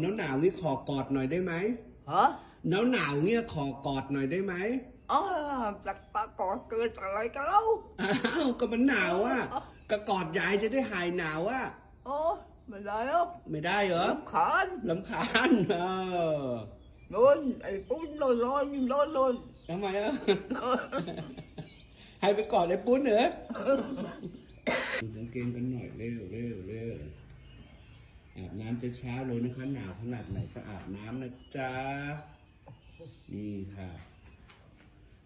หนาวหนาวๆนี่ขอกอดหน่อยได้ไหม hả หนาวหนาวๆเนี่ยขอกอดหน่อยได้ไหม ờ đặt ba còn cười trả lời cái lâu อ้าวก็มันหนาวอะก็กอดยายจะได้หายหนาวอะ ờ mình lại không ไม่ได้เหรอ khẩn ลำคาญเออ luôn ai cũng lôi lôi nhưng lôi luôn ทำไมอะให้ไปกอดไอ้ปุ้นเหรอดูกางเกงกันหน่อยเร็วเร็วเร็ว อาบน้ำจะเช้าเลยนะคะ หนาวขนาดไหนก็อาบน้ำนะจ๊ะ นี่ค่ะ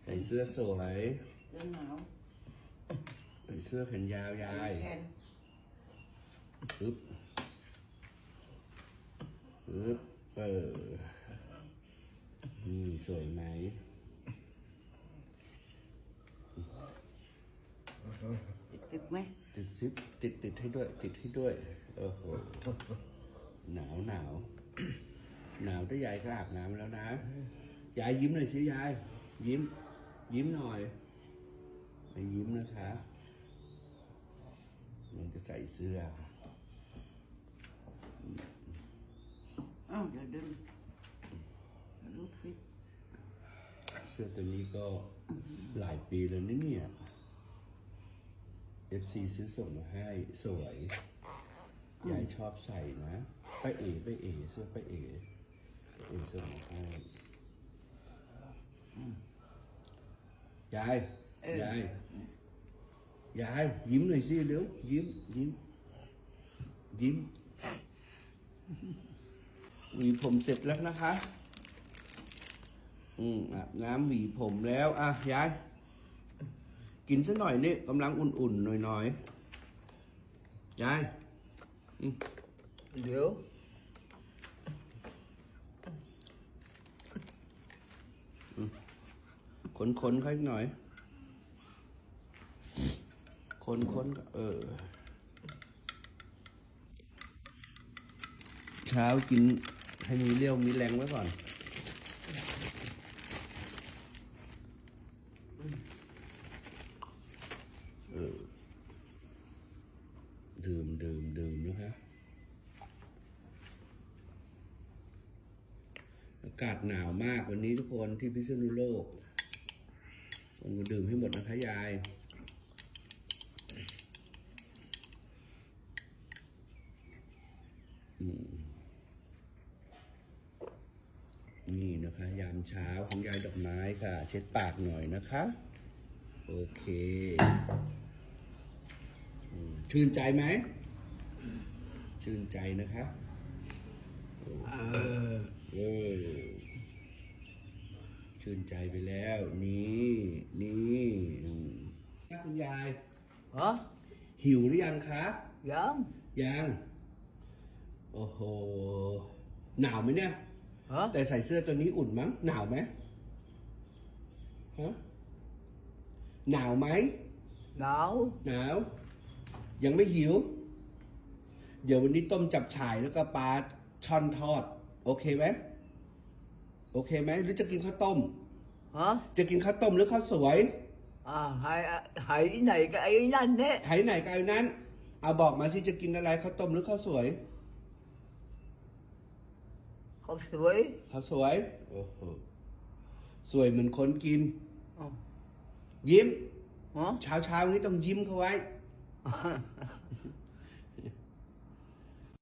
ใส่เสื้อสวย Thế nào ใส่เสื้อแขนยาวยาย Khen. ปึ๊บปึ๊บเออนี่สวยไหม Được mấy ติดซิปติดติดให้ด้วย ติดให้ด้วยโอ้โหหนาวหนาวหนาวถ้ายายก็อาบน้ำแล้วนะ ยายยิ้มหน่อยสิยาย ยิ้ม ยิ้มหน่อยไปยิ้มนะคะมันจะใส่เสื้อ ờ giờ đừng lúc đi เสื้อตัวนี้ก็หลายปีแล้วนะเนี่ย FC ซื้อส่งมาให้สวย ยายชอบใส่นะป้าเอ๋ป้าเอ๋เสื้อป้าเอ๋ป้าเอ๋ส่งมาให้อืมยายเออยายยายยิ้มหน่อยสิเร็วยิ้มยิ้ม ยิ้มหวีผมเสร็จแล้วนะคะ อืมอาบน้ำหวีผมแล้วอะยาย กินสักหน่อยนี่กำลังอุ่นๆหน่อยๆยาย Hiểu คนคนๆค่อยหน่อยคนคนๆเออ เช้ากินให้มีเรี่ยวมีแรงไว้ก่อนเออดื่มดื่มดื่มนะฮะ อากาศหนาวมากวันนี้ทุกคนที่พิษณุโลกผมก็ดื่มให้หมดนะคะยายอืมนี่นะคะ ยามเช้าของยายดอกไม้ค่ะ เช็ดปากหน่อยนะคะ โอเคอืมชื่นใจไหม ชื่นใจนะคะ ờ เออ ชื่นใจไปแล้ว นี่นี่อืมคุณยาย hả หิวหรือยังคะ dám ยังโอ้โหหนาวไหมเนี่ย hả แต่ใส่เสื้อตัวนี้อุ่นมั้งหนาวไหมฮะหนาวไหม não หนาวยังไม่หิว เดี๋ยววันนี้ต้มจับฉ่ายแล้วก็ปลาช่อนทอด โอเคไหม โอเคไหมหรือจะกินข้าวต้ม hả จะกินข้าวต้มหรือข้าวสวย à hãy hãy cái này cái ấy nhanh đấy ไหไหนก็เอานั้น เอาบอกมาสิจะกินอะไรข้าวต้มหรือข้าวสวย không sưởi ข้าวสวย โอ้โห สวยเหมือนคนกิน Ờ. ยิ้ม hả เช้าเช้าๆนี้ต้องยิ้มเขาไว้